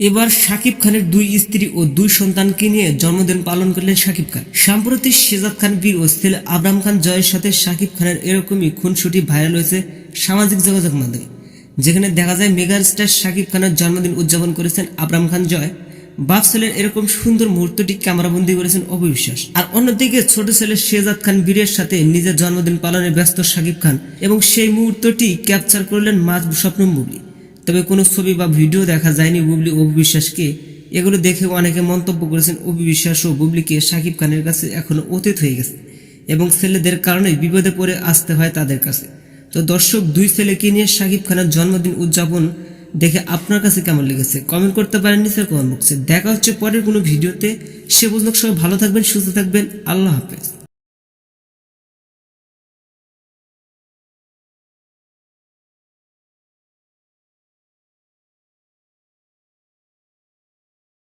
এবার শাকিব খানের দুই স্ত্রী ও দুই সন্তানকে নিয়ে জন্মদিন পালন করলেন শাকিব খান। সাম্প্রতি শেজাদ খান বীর ও ছেলে আবরাম খান জয়ের সাথে শাকিব খানের এরকমই খুনসুটি ভাইরাল হয়েছে সামাজিক যোগাযোগ মাধ্যমে। যেখানে দেখা যায় মেগা স্টার শাকিব খানের জন্মদিন উদযাপন করেছেন আবরাম খান জয়। বাপ ছেলের এরকম সুন্দর মুহূর্তটি ক্যামেরাবন্দি করেছেন অবিশ্বাস আর অন্যদিকে ছোট ছেলে শেজাদ খান বীরের সাথে নিজের জন্মদিন পালনে ব্যস্ত শাকিব খান এবং সেই মুহূর্তটি ক্যাপচার করলেন মাঝ স্বপ্ন তবে কোনো ছবি বা ভিডিও দেখা যায়নি বুবলি ও বিশ্বাসকে। এগুলো দেখে অনেকে মন্তব্য করেছেন অপু বিশ্বাস ও বুবলিকে শাকিব খানের কাছে এখনও অতীত হয়ে গেছে এবং ছেলেদের কারণে বিপদে পড়ে আসতে হয় তাদের কাছে। তো দর্শক, দুই ছেলেকে নিয়ে শাকিব খানের জন্মদিন উদযাপন দেখে আপনার কাছে কেমন লেগেছে? কমেন্ট করতে পারেন নিচের কমেন্ট বক্সে। দেখা হচ্ছে পরের কোনো ভিডিওতে। সে পর্যন্ত সবাই ভালো থাকবেন, সুস্থ থাকবেন। আল্লাহ হাফেজ।